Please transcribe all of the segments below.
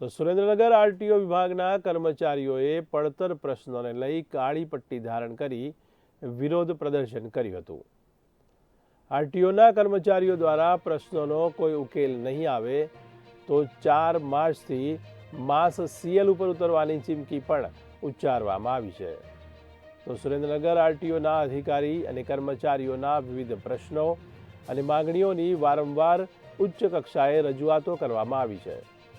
તો સુરેન્દ્રનગર આરટીઓ વિભાગના કર્મચારીઓએ પડતર પ્રશ્નોને લઈ કાળી પટ્ટી ધારણ કરી વિરોધ પ્રદર્શન કર્યું હતું. આરટીઓના કર્મચારીઓ દ્વારા પ્રશ્નોનો કોઈ ઉકેલ નહીં આવે તો ચાર માર્ચથી માસ સીએલ ઉપર ઉતરવાની ચીમકી પણ ઉચ્ચારવામાં આવી છે. તો સુરેન્દ્રનગર આરટીઓના અધિકારી અને કર્મચારીઓના વિવિધ પ્રશ્નો અને માંગણીઓની વારંવાર ઉચ્ચ કક્ષાએ રજૂઆતો કરવામાં આવી છે.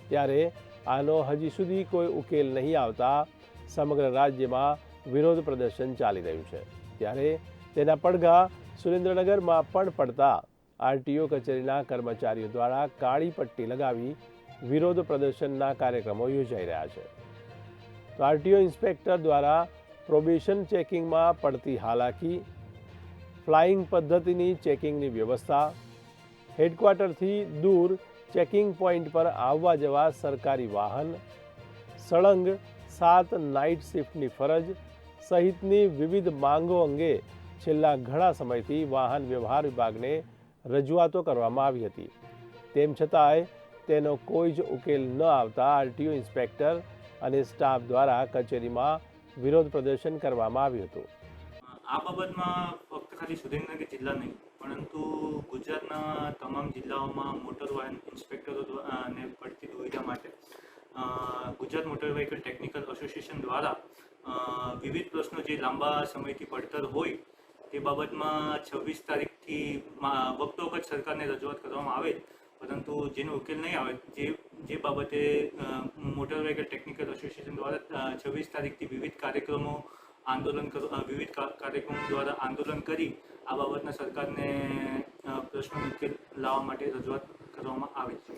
ત્યારે આનો હજી સુધી કોઈ ઉકેલ નહીં આવતા. સમગ્ર રાજ્યમાં વિરોધ પ્રદર્શન ચાલી રહ્યું છે. ત્યારે તેના પડઘા સુરેન્દ્રનગરમાં પણ પડતા. આરટીઓ કચેરીના કર્મચારીઓ દ્વારા કાળી પટ્ટી લગાવી વિરોધ પ્રદર્શનના કાર્યક્રમો યોજાઈ રહ્યા છે. તો આરટીઓ ઇન્સ્પેક્ટર દ્વારા પ્રોબેશન ચેકિંગમાં પડતી હાલાકી, ફ્લાઇંગ પદ્ધતિની ચેકિંગની વ્યવસ્થા, હેડક્વાર્ટરથી દૂર ચેકિંગ પોઈન્ટ પર આવવા જવા સરકારી વાહન, સળંગ, સાત નાઇટ શિફ્ટની ફરજ સહિતની વિવિધ માંગો અંગે છેલ્લા ઘણા સમયથી વાહન વ્યવહાર વિભાગને રજૂઆતો કરવામાં આવી હતી. તેમ છતાંય તેનો કોઈ જ ઉકેલ ન આવતા આરટીઓ ઇન્સ્પેક્ટર અને સ્ટાફ દ્વારા કચેરીમાં વિરોધ પ્રદર્શન કરવામાં આવ્યું હતું. આ બાબતમાં ફક્ત ખાલી સુરેન્દ્રનગર જિલ્લા નહીં ગુજરાતના તમામ જિલ્લાઓમાં મોટર વાહન ઇન્સ્પેક્ટરો ને પડતી દુવિધા માટે Gujarat motor vehicle technical association દ્વારા વિવિધ પ્રશ્નો જે લાંબા સમયથી પડતર હોય, તે બાબતમાં છવ્વીસ તારીખથી વખતો વખત સરકારને રજૂઆત કરવામાં આવે, પરંતુ જેનો ઉકેલ નહીં આવે, જે જે બાબતે મોટર વ્હીકલ ટેકનિકલ એસોસિએશન દ્વારા છવ્વીસ તારીખથી વિવિધ કાર્યક્રમો આંદોલન વિવિધ કાર્યક્રમો દ્વારા આંદોલન કરી, આ બાબતના સરકારને અ, પ્રશ્નનો ઉકેલ લાવવા માટે રજૂઆત કરવામાં આવે છે.